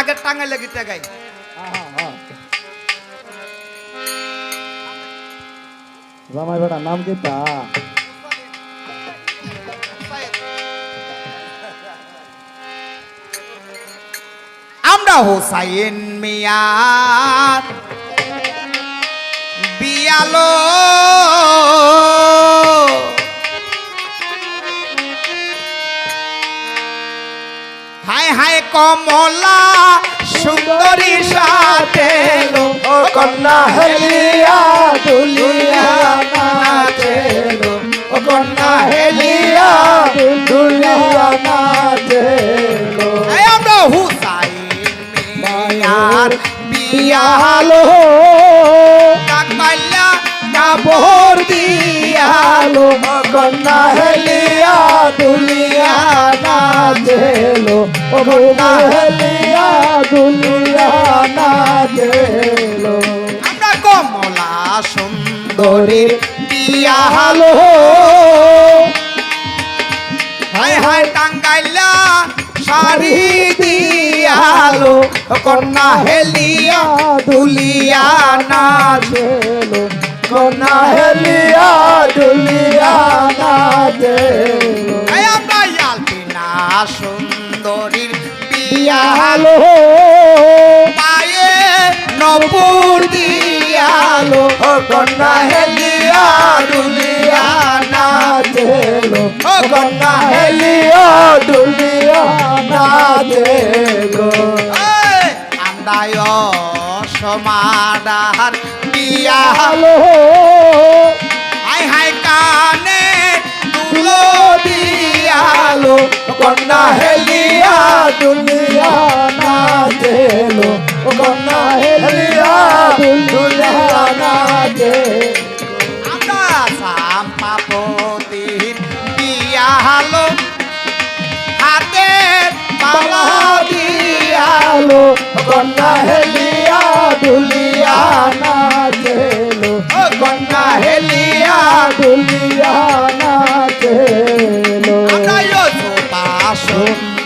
আগে টাঙা লাগি টাগাই জামাই বেটা নাম কি তা আমরা হোসাইন মিয়ার বিয়ালো হায় কমলা, সুন্দরী সাথে ও কন্যা, হেলিয়া, দুলিয়া নাচেলো ও কন্যা, হেলিয়া, দুলিয়া এই আমরা হুসাইন মিয়ার বিয়ালো। কাকাইলা কাপড় দিয়ালো কন্যা, হেলিয়া নাচেলো ও কন্যা হেলিয়া দুলিয়া নাচেলো আমরা কমলা সুন্দরী বিয়ালো হায় হায় টাঙ্গাইলা শাড়ি দিয়ালো কন্যা হেলিয়া দুলিয়া নাচ নাচেলো কন্যা হেলিয়া দুলিয়া নাচেলো এই আমরা আলপিনা সুন্দরীর বিয়ালো বিয়ালো পায়ে নপুর দিয়ালো কন্যা হেলিয়া দুলিয়া নাচেলো কন্যা হেলিয়া দুলিয়া নাচেলো আমরায় সমাদার আলো। হাই হাই কানে তুলো দিয়ালো কন্যা হেলিয়া দুলিয়া নাচেলো ও কন্যা হেলিয়া দুলিয়া নাচেলো আমরা সাম্পাপতির বিয়ালো হাতে পালা দিয়ালো দিয়ালো কন্যা হেলিয়া দুলিয়া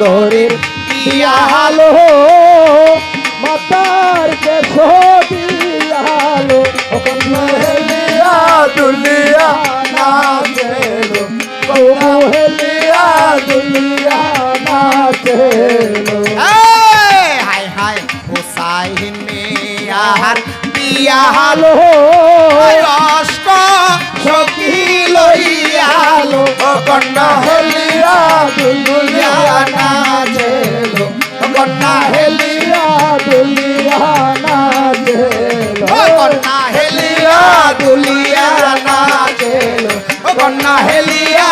বিয়ালো বিয়ালো মাতার কে দিয়ালো হেলিয়া দুলিয়া নাচেলো। কন্যা হেলিয়া দুলিয়া নাচেলো। এই, হাই হাই হুসাইন মিয়ার বিয়ালো আলো অষ্ট কন্যা হেলিয়া দুলিয়া না চেলো কন্যা হেলিয়া